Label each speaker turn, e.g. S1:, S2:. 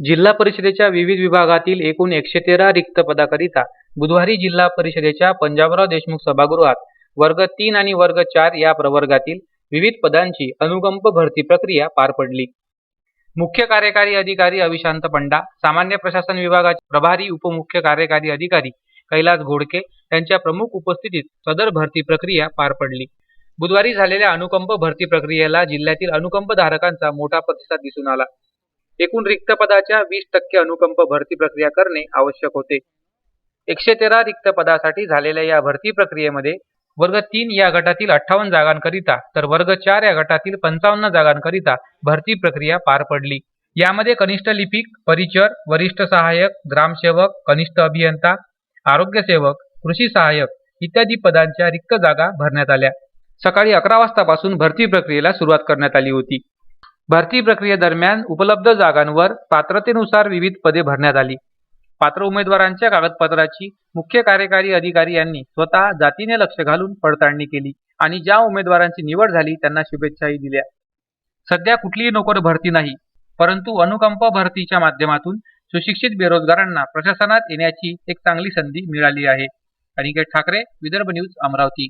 S1: जिल्हा परिषदेच्या विविध विभागातील एकूण एकशे तेरा रिक्त पदाकरिता बुधवारी जिल्हा परिषदेच्या पंजाबराव देशमुख सभागृहात वर्ग तीन आणि वर्ग चार या प्रवर्गातील विविध पदांची अनुकंप भरती प्रक्रिया पार पडली. मुख्य कार्यकारी अधिकारी अविशांत पंडा सामान्य प्रशासन विभागाचे प्रभारी उपमुख्य कार्यकारी अधिकारी कैलास घोडके यांच्या प्रमुख उपस्थितीत सदर भरती प्रक्रिया पार पडली. बुधवारी झालेल्या अनुकंप भरती प्रक्रियेला जिल्ह्यातील अनुकंप धारकांचा मोठा प्रतिसाद दिसून आला. एकूण रिक्त पदाच्या वीस टक्के अनुकंप भरती प्रक्रिया करणे आवश्यक होते. एकशे तेरा रिक्त पदासाठी झालेल्या या भरती प्रक्रियेमध्ये वर्ग तीन या गटातील अठ्ठावन्न जागांकरिता तर वर्ग चार या गटातील पंचावन्न जागांकरिता भरती प्रक्रिया पार पडली. यामध्ये कनिष्ठ लिपिक परिचर वरिष्ठ सहाय्यक ग्रामसेवक कनिष्ठ अभियंता आरोग्य सेवक कृषी सहाय्यक इत्यादी पदांच्या रिक्त जागा भरण्यात आल्या. सकाळी अकरा वाजतापासून भरती प्रक्रियेला सुरुवात करण्यात आली होती. भरती प्रक्रियेदरम्यान उपलब्ध जागांवर पात्रतेनुसार विविध पदे भरण्यात आली. पात्र उमेदवारांच्या कागदपत्राची मुख्य कार्यकारी अधिकारी यांनी स्वतः जातीने लक्ष घालून पडताळणी केली आणि ज्या उमेदवारांची निवड झाली त्यांना शुभेच्छाही दिल्या. सध्या कुठलीही नोकर भरती नाही परंतु अनुकंप भरतीच्या माध्यमातून सुशिक्षित बेरोजगारांना प्रशासनात येण्याची एक चांगली संधी मिळाली आहे. अनिकेत ठाकरे विदर्भ न्यूज अमरावती.